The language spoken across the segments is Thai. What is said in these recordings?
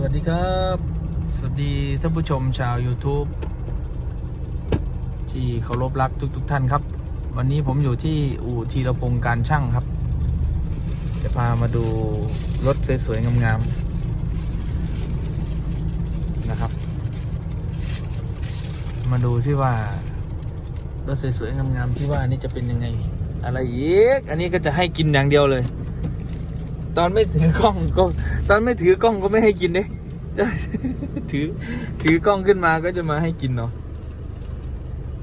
สวัสดีครับ สวัสดีท่านผู้ชมชาว YouTube ที่เคารพรักทุกๆทท่านครับ วันนี้ผมอยู่ที่อู่ทีรพงการช่างครับ จะพามาดูรถสวยๆงามๆนะครับ มาดูที่ว่ารถสวยๆงามๆที่ว่านี่จะเป็นยังไง อะไรอีก อันนี้ก็จะให้กินอย่างเดียวเลย ตอนไม่ถือกล้องก็ ตอนไม่ถือกล้องก็ไม่ให้กินเด้จะถือถือกล้องขึ้นมาก็จะมาให้กินเนาะ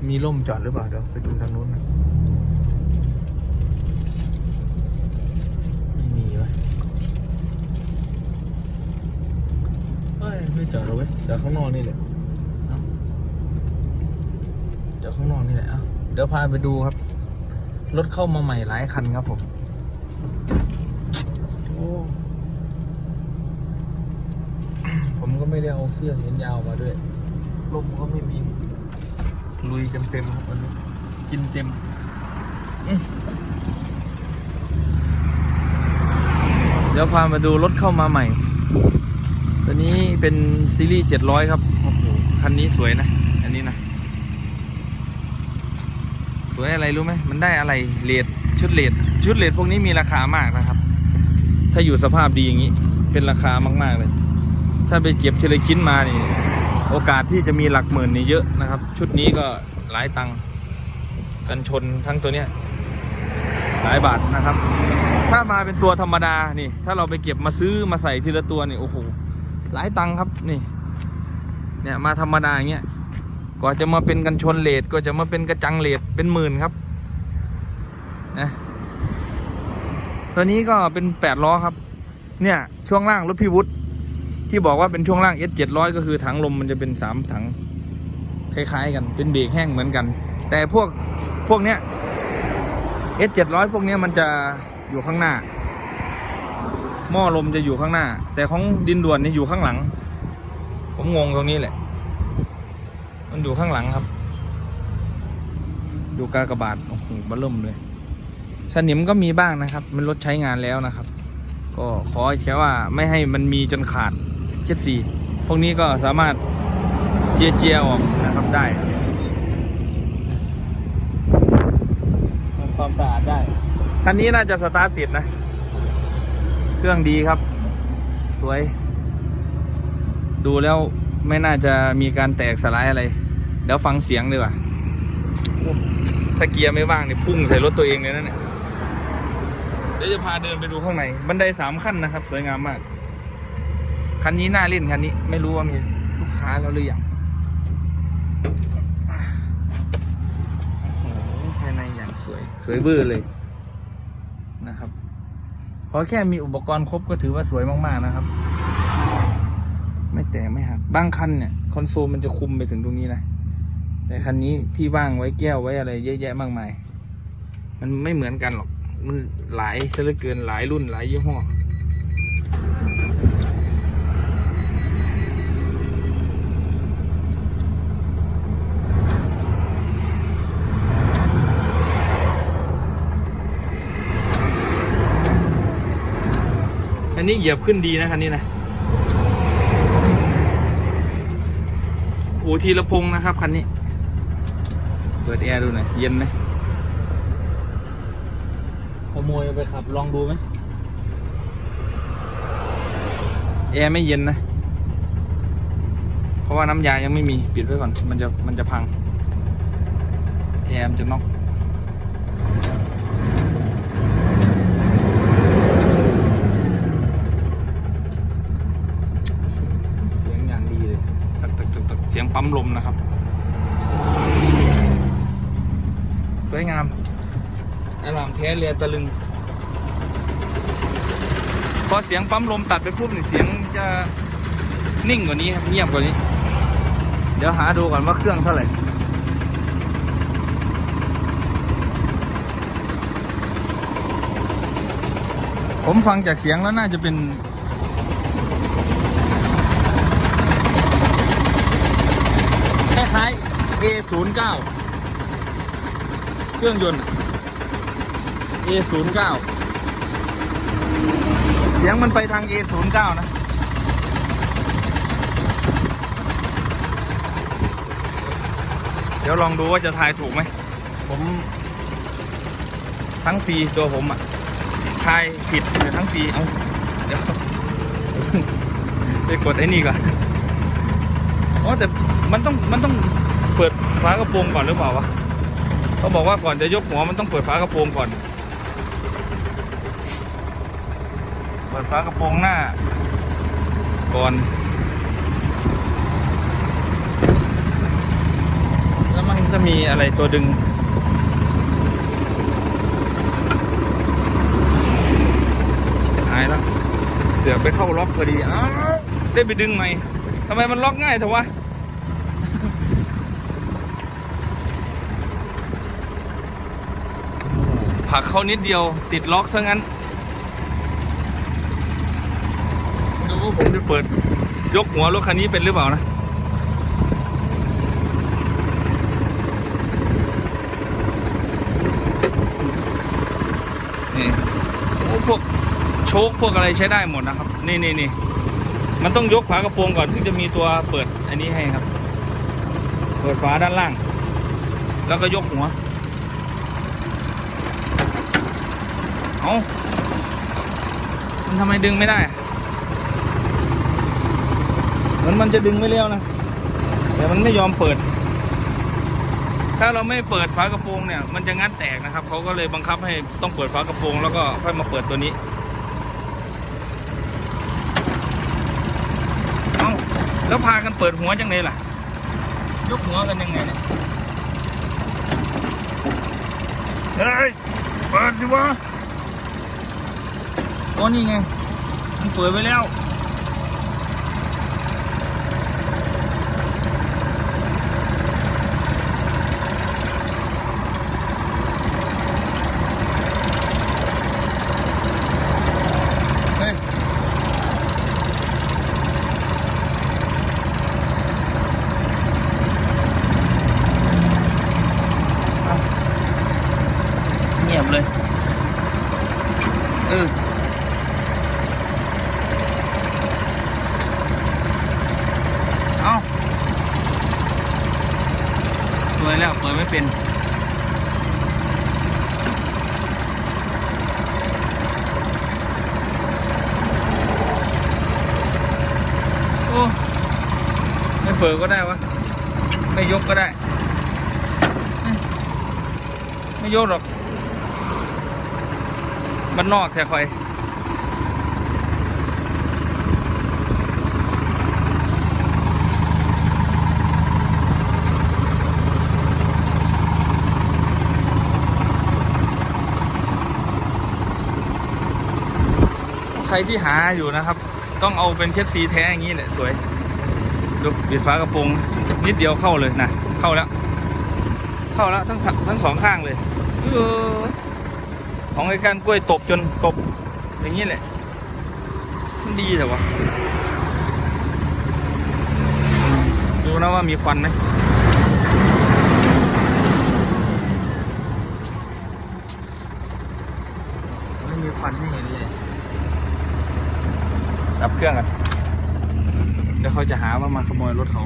มีร่มจอดหรือเปล่าเดี๋ยวไปดูทางนู้นไม่มีวะเฮ้ยไม่จอดหรอเว้ยจอดข้างนอกนี่แหละเอ้าจอดข้างนอกนี่แหละเอ้าเดี๋ยวพาไปดูครับ รถเข้ามาใหม่หลายคันครับผม โอ้ ผมก็ไม่ได้เอาเสื้อแขนยาวมาด้วยลมก็ไม่มี ลุยเต็มเต็มๆครับวันนี้ กินเต็มเดี๋ยวพามาดูรถเข้ามาใหม่ ตัวนี้เป็นซีรีส์ 700 ครับ โอ้โห คันนี้สวยนะ อันนี้นะ สวยอะไรรู้ไหม มันได้อะไร เลดชุดเลดชุดเลดพวกนี้มีราคามากนะครับ ถ้าอยู่สภาพดีอย่างนี้ เป็นราคามาก ๆ เลย ถ้าไปเก็บทีละชิ้นมานี่ โอกาสที่จะมีหลักหมื่นนี่เยอะนะครับ ชุดนี้ก็หลายตังค์กันชนทั้งตัวเนี้ยหลายบาทนะครับ ถ้ามาเป็นตัวธรรมดานี่ ถ้าเราไปเก็บมาซื้อมาใส่ทีละตัวนี่โอ้โหหลายตังค์ครับนี่ เนี่ยมาธรรมดาอย่างเงี้ยกว่าจะมาเป็นกันชนเลดก็จะมาเป็นกระจังเลดเป็นหมื่นครับนะตัวนี้ก็เป็นแปดล้อครับ เนี่ยช่วงล่างรถพี่วุฒิ ที่บอกว่าเป็นช่วงล่าง S 700ก็คือถังลมมันจะเป็นสามถังคล้ายๆ กัน เป็นเบรกแห้งเหมือนกัน แต่พวกพวกเนี้ย S 700พวกเนี้ยมันจะอยู่ข้างหน้า หม้อลมจะอยู่ข้างหน้า แต่ของดินด่วนนี่อยู่ข้างหลัง ผมงงตรงนี้แหละ มันอยู่ข้างหลังครับดูกากระบาทโอ้โหบะเริ่มเลย สนิมก็มีบ้างนะครับ มันรถใช้งานแล้วนะครับ ก็ขอแค่ว่าไม่ให้มันมีจนขาด เจ็ดสี่พวกนี้ก็สามารถเจียเจียออกนะครับได้ทำความสะอาดได้ คันนี้น่าจะสตาร์ทติดนะ เครื่องดีครับ สวย ดูแล้วไม่น่าจะมีการแตกสลายอะไร เดี๋ยวฟังเสียงดีกว่าถ้าเกียร์ไม่ว่างเนี่ยพุ่งใส่รถตัวเองเลยนะเนี่ย เดี๋ยวจะพาเดินไปดูข้างใน บันไดสามขั้นนะครับ สวยงามมาก คันนี้น่าเล่นคันนี้ ไม่รู้ว่ามีลูกค้าแล้วหรือยังโอ้โหภายในอย่างสวย สวยเบอร์เลยนะครับ ขอแค่มีอุปกรณ์ครบก็ถือว่าสวยมากๆนะครับ ไม่แตกไม่หักบางคันเนี่ยคอนโซลมันจะคุมไปถึงตรงนี้นะแต่คันนี้ที่ว่างไว้แก้วไว้อะไรเยอะแยะมากมาย มันไม่เหมือนกันหรอก มันหลายซะเหลือเกินหลายรุ่นหลายยี่ห้อ คันนี้เหยียบขึ้นดีนะคันนี้นะโอูทีละพงนะครับคันนี้ เปิดแอร์ดูหน่อยเย็นไหมขโมยไปขับลองดูไหมแอร์ไม่เย็นนะ เพราะว่าน้ำยายังไม่มี ปิดไว้ก่อน มันจะมันจะพัง แอร์มันจะน็อกเสียงอย่างดีเลยตักตักตักตักเสียงปั๊มลมนะครับ สวยงาม อารามแท้ เรือตะลึง พอเสียงปั๊มลมตัดไปปุ๊บนี่เสียงจะนิ่งกว่านี้ครับเงียบกว่านี้ เดี๋ยวหาดูก่อนว่าเครื่องเท่าไหร่ผมฟังจากเสียงแล้วน่าจะเป็น คล้ายๆ A09 เครื่องยนต์ A09 เสียงมันไปทาง A09 นะเดี๋ยวลองดูว่าจะทายถูกไหม ผม ทั้งปีตัวผมอะทายผิดอยทั้งปีเอาเดี๋ยวไปกดไอ้นี่ก่อนอ๋อแต่มันต้องมันต้องเปิดฝากระโปรงก่อนหรือเปล่าวะเขาบอกว่าก่อนจะยกหัวมันต้องเปิดฝากระโปรงก่อน ปิดฝากระโปรงหน้า ก่อน แล้วมันจะมีอะไรตัวดึง หายแล้ว เสือไปเข้าล็อกพอดี อ้าวได้ไปดึงใหมทำไมมันล็อกง่ายเถอะวะผลักเข้านิดเดียวติดล็อกซะงั้น ดูว่า ผมจะเปิดยกหัวรถคันนี้เป็นหรือเปล่านะนี่โอ้พวกโชคพวกอะไรใช้ได้หมดนะครับ นี่นี่นี่มันต้องยกฝากระโปรงก่อนถึงจะมีตัวเปิดอันนี้ให้ครับ เปิดฝาด้านล่าง แล้วก็ยกหัว เอามันทำไมดึงไม่ได้อะ มือนมันจะดึงไม่เลี้ยวนะ แต่มันไม่ยอมเปิด ถ้าเราไม่เปิดฝากระโปรงเนี่ย มันจะงัดแตกนะครับ เขาก็เลยบังคับให้ต้องเปิดฝากระโปรงแล้วก็ค่อยมาเปิดตัวนี้เอาแล้วพากันเปิดหัวจังไงล่ะ ยกหัวกันยังไงเนี่ยเฮ้ยเปิดดิวะโอ้นี่ไง มันเปิดไปแล้ว เฮ้ย เอาเงียบเลย เออ เอาสวยแล้ว เป็นโอ้ไม่เปิดก็ได้วะ ไม่ยกก็ได้ ไม่ยกหรอกบ้านนอกแท้คอย รที่หาอยู่นะครับ ต้องเอาเป็นเคสซีแท้อย่างนี้แหละสวยดูปิดฝากระโปรงนิดเดียวเข้าเลยนะเข้าแล้ว เข้าแล้วทั้งสทั้งสองข้างเลยของไอ้การกล้วยตบจนตบ อย่างนี้แหละมันดีแต่วะดูนะว่ามีควันไหมไม่มีควันให้เห็นเลย ดับเครื่องกันเดี๋ยวเขาจะหาว่ามาขโมยรถเขา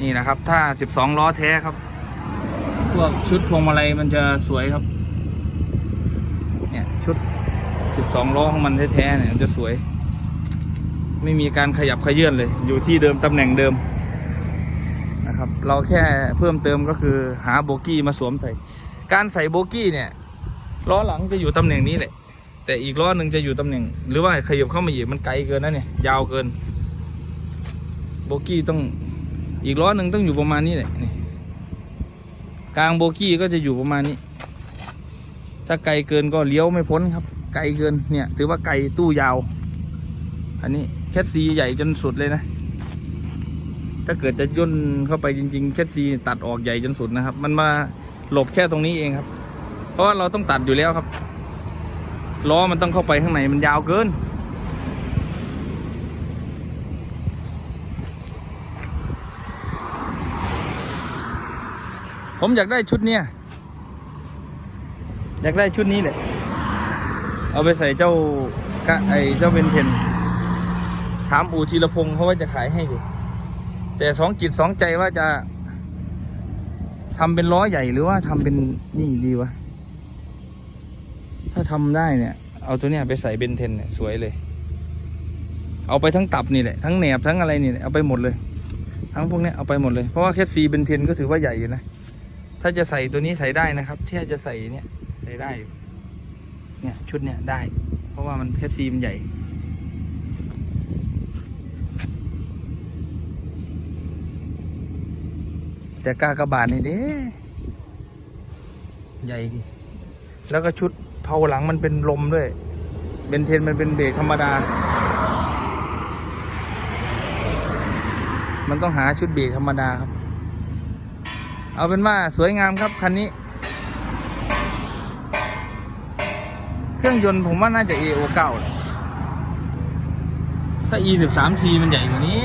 นี่นะครับ ถ้า 12 ล้อแท้ครับ พวกชุดพวงมาลัยมันจะสวยครับ เนี่ยชุด 12 ล้อของมันแท้ๆเนี่ยมันจะสวย ไม่มีการขยับขยื่นเลย อยู่ที่เดิมตำแหน่งเดิมนะครับ เราแค่เพิ่มเติมก็คือหาโบกี้มาสวมใส่ การใส่โบกี้เนี่ย ล้อหลังจะอยู่ตำแหน่งนี้แหละ แต่อีกล้อหนึ่งจะอยู่ตำแหน่ง หรือว่าขยับเข้ามาอีกมันไกลเกินนะเนี่ย ยาวเกิน โบกี้ต้องอีกล้อหนึ่งต้องอยู่ประมาณนี้แหละนี่กลางโบกี้ก็จะอยู่ประมาณนี้ ถ้าไกลเกินก็เลี้ยวไม่พ้นครับ ไกลเกินเนี่ย ถือว่าไกลตู้ยาว อันนี้แคทซีใหญ่จนสุดเลยนะ ถ้าเกิดจะย่นเข้าไปจริงๆแคทซีตัดออกใหญ่จนสุดนะครับ มันมาหลบแค่ตรงนี้เองครับ เพราะว่าเราต้องตัดอยู่แล้วครับล้อมันต้องเข้าไปข้างในมันยาวเกิน ผมอยากได้ชุดเนี้ยอยากได้ชุดนี้แหละ เอาไปใส่เจ้ากะไอเจ้าเบนเทนถามอูธีรพงศ์เขาว่าจะขายให้อยู่ แต่สองจิตสองใจว่าจะทำเป็นล้อใหญ่หรือว่าทำเป็นนี่ดีวะาทำได้เนี่ย เอาตัวเนี้ยไปใส่เบนเทนเนี่ยสวยเลย เอาไปทั้งตับนี่แหละทั้งแหนบทั้งอะไรนี่เอาไปหมดเลย ทั้งพวกเนี้ยเอาไปหมดเลยเพราะว่าแคสซีเบนเทนก็ถือว่าใหญ่อยู่นะถ้าจะใส่ตัวนี้ใส่ได้นะครับที่จะใส่เนี่ยใส่ได้เนี่ยชุดเนี่ยได้ เพราะว่ามันแคสซีมันใหญ่แต่กากระบาดนี่เด้ใหญ่ดิแล้วก็ชุด เผาหลังมันเป็นลมด้วย เบนเทนมันเป็นเบรกธรรมดา มันต้องหาชุดเบรกธรรมดาครับ เอาเป็นว่าสวยงามครับคันนี้ เครื่องยนต์ผมว่าน่าจะ AO9 แหละถ้า E13C มันใหญ่กว่านี้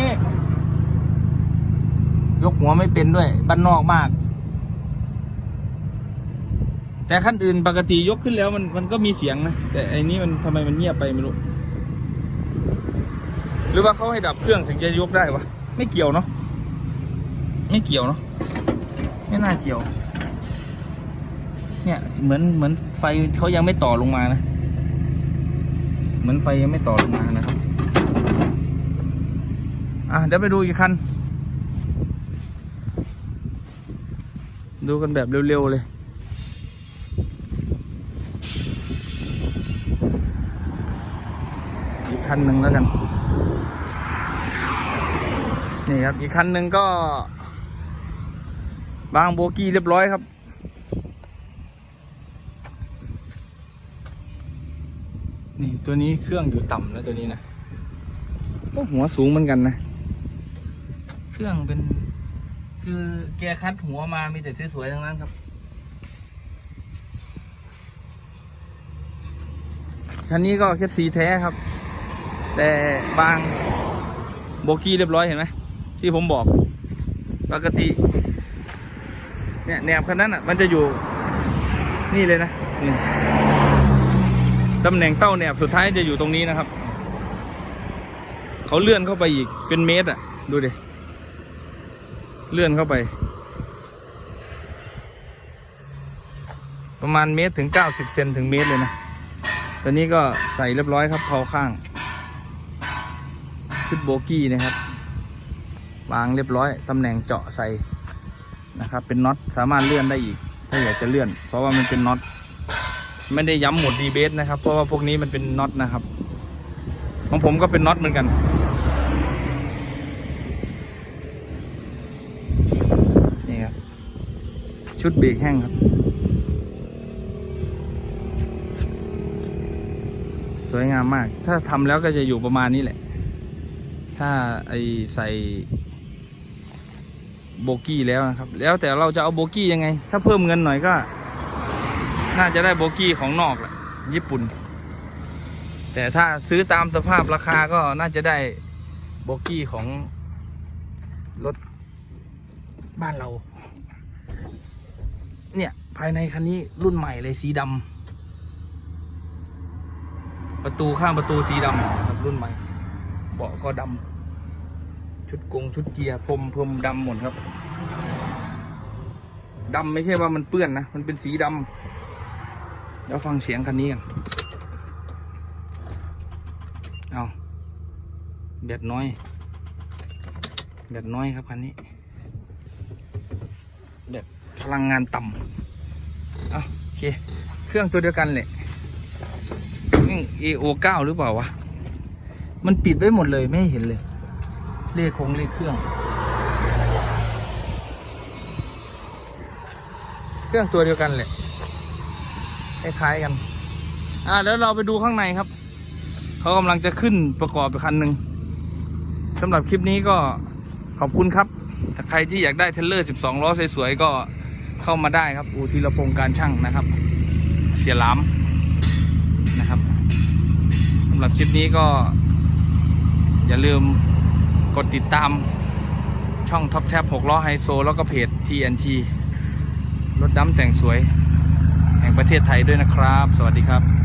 ยกหัวไม่เป็นด้วยบ้านนอกมาก แต่ขั้นอื่นปกติยกขึ้นแล้วมันมันก็มีเสียงนะ แต่อันนี้มันทำไมมันเงียบไปไม่รู้ หรือว่าเขาให้ดับเครื่องถึงจะยกได้วะ ไม่เกี่ยวเนาะไม่เกี่ยวเนาะไม่น่าเกี่ยว เนี่ยเหมือนเหมือนไฟเขายังไม่ต่อลงมานะ เหมือนไฟยังไม่ต่อลงมานะครับ อะเดี๋ยวไปดูอีกคัน ดูกันแบบเร็วๆเลย คันหนึ่งแล้วกัน นี่ครับ อีกคันหนึ่งก็ บางโบกี้เรียบร้อยครับ นี่ตัวนี้เครื่องอยู่ต่ำนะตัวนี้นะก็หัวสูงเหมือนกันนะ เครื่องเป็น คือแกคัดหัวมามีแต่สวยๆทั้งนั้นครับคันนี้ก็แค่สีแท้ครับ แต่บางโบกี้เรียบร้อยเห็นไหมที่ผมบอก ปกติ เนี่ยแนบคันนั้นอะ มันจะอยู่นี่เลยนะนี่ตำแหน่งเต้าแหนบสุดท้ายจะอยู่ตรงนี้นะครับ เขาเลื่อนเข้าไปอีกเป็นเมตรอะ ดูดิ เลื่อนเข้าไป ประมาณเมตรถึงเก้าสิบเซนถึงเมตรเลยนะ ตอนนี้ก็ใส่เรียบร้อยครับเพาข้าง ชุดโบกี้นะครับ วางเรียบร้อยตำแหน่งเจาะใส่นะครับ เป็นน็อตสามารถเลื่อนได้อีก ถ้าอยากจะเลื่อน เพราะว่ามันเป็นน็อตไม่ได้ย้ำหมดดีเบสนะครับ เพราะว่าพวกนี้มันเป็นน็อตนะครับ ของผมก็เป็นน็อตเหมือนกันนี่ครับชุดเบรกแห้งครับ สวยงามมาก ถ้าทำแล้วก็จะอยู่ประมาณนี้แหละ ถ้าไอใส่โบกี้แล้วนะครับ แล้วแต่เราจะเอาโบกี้ยังไง ถ้าเพิ่มเงินหน่อยก็ น่าจะได้โบกี้ของนอกแหละญี่ปุ่น แต่ถ้าซื้อตามสภาพราคาก็น่าจะได้โบกี้ของรถบ้านเรา เนี่ยภายในคันนี้รุ่นใหม่เลยสีดำประตูข้างประตูสีดำครับรุ่นใหม่ เบาะก็ดำ ชุดกงชุดเกียร์พรมพรมดำหมดครับดำไม่ใช่ว่ามันเปื้อนนะ มันเป็นสีดำเดี๋ยวฟังเสียงคันนี้กัน เอาแบตน้อยแบตน้อยครับคันนี้แบตพลังงานต่ำเอาโอเค เครื่องตัวเดียวกันเลย AO 9หรือเปล่าวะ มันปิดไว้หมดเลยไม่เห็นเลย เลขคงเลขเครื่อง เครื่องตัวเดียวกันแหละคล้ายๆกัน อ่าแล้วเราไปดูข้างในครับ เขากำลังจะขึ้นประกอบไปคันหนึ่งสำหรับคลิปนี้ก็ขอบคุณครับ ถ้าใครที่อยากได้เทเลอร์ 12 ล้อสวยๆ ก็เข้ามาได้ครับ อูทีละพงษ์การช่างนะครับ เสียลามนะครับสำหรับคลิปนี้ก็อย่าลืม ดติดตามช่องท็อปแท็บ6ล้อไฮโซ แล้วก็เพจ TNT รถดำแต่งสวย แห่งประเทศไทยด้วยนะครับ สวัสดีครับ